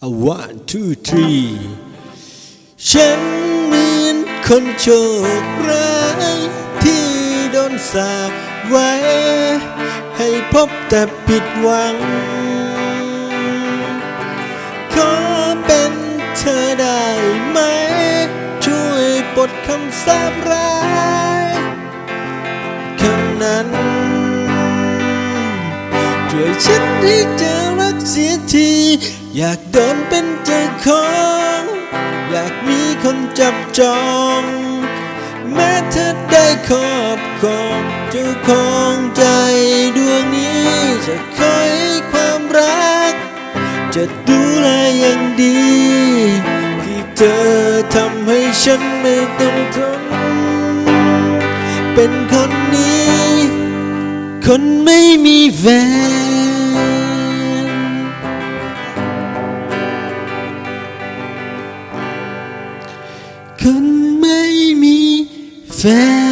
A one two three ฉันเหมือนคนโชคร้ายที่โดนสาปไว้ ให้พบแต่ผิดหวัง ขอเป็นเธอได้ไหม ช่วยปลดคำสาปร้ายคำนั้น ช่วยฉันให้เจอ เสียที อยากโดนเป็นเจ้าของ อยากมีคนจับจอง แม้เธอได้ครอบครองเจ้าของใจดวงนี้จะคอยความรัก จะดูแลอย่างดี ที่เธอทำให้ฉันไม่ต้องทน เป็นคนนี้ คนไม่มีแฟน คนไม่มีแฟน